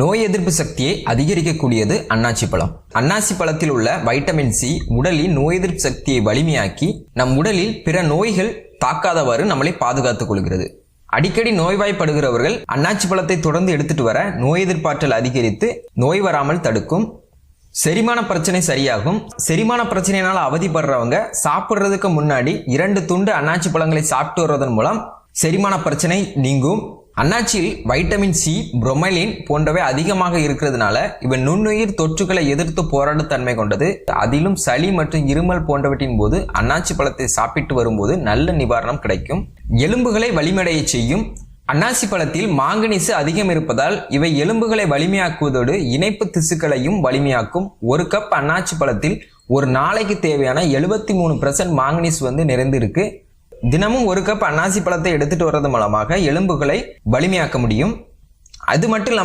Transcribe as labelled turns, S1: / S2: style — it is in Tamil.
S1: நோய் எதிர்ப்பு சக்தியை அதிகரிக்கக்கூடியது அன்னாசி பழம். அன்னாசி பழத்தில் உள்ள வைட்டமின் சி உடலின் நோய் எதிர்ப்பு சக்தியை வலிமையாக்கி நம் உடலில் பிற நோய்கள் தாக்காதவாறு நம்மளை பாதுகாத்துக் கொள்கிறது. அடிக்கடி நோய்வாய்ப்படுகிறவர்கள் அன்னாச்சி பழத்தை தொடர்ந்து எடுத்துட்டு வர நோய் எதிர்ப்பாற்றல் அதிகரித்து நோய் வராமல் தடுக்கும். செரிமான பிரச்சனை சரியாகும். செரிமான பிரச்சனையினால் அவதிப்படுறவங்க சாப்பிட்றதுக்கு முன்னாடி இரண்டு துண்டு அன்னாச்சி பழங்களை சாப்பிட்டு வர்றதன் மூலம் செரிமான பிரச்சனை நீங்கும். அன்னாச்சியில் வைட்டமின் சி புரொமைலின் போன்றவை அதிகமாக இருக்கிறதுனால இவன் நுண்ணுயிர் தொற்றுகளை எதிர்த்து போராடும் தன்மை கொண்டது. அதிலும் சளி மற்றும் இருமல் போன்றவற்றின் போது அன்னாச்சி பழத்தை சாப்பிட்டு வரும்போது நல்ல நிவாரணம் கிடைக்கும். எலும்புகளை வலிமடைய செய்யும். அன்னாசி பழத்தில் மாங்கனீசு அதிகம் இருப்பதால் இவை எலும்புகளை வலிமையாக்குவதோடு இணைப்பு திசுக்களையும் வலிமையாக்கும். ஒரு கப் அன்னாச்சி பழத்தில் ஒரு நாளைக்கு தேவையான எழுபத்தி மூணு மாங்கனீஸ் வந்து நிறைந்திருக்கு. தினமும் ஒரு கப் அன்னாசி பழத்தை எடுத்துட்டு வர்றது மூலமாக எலும்புகளை வலிமையாக்க முடியும். அது மட்டும் இல்லாமல்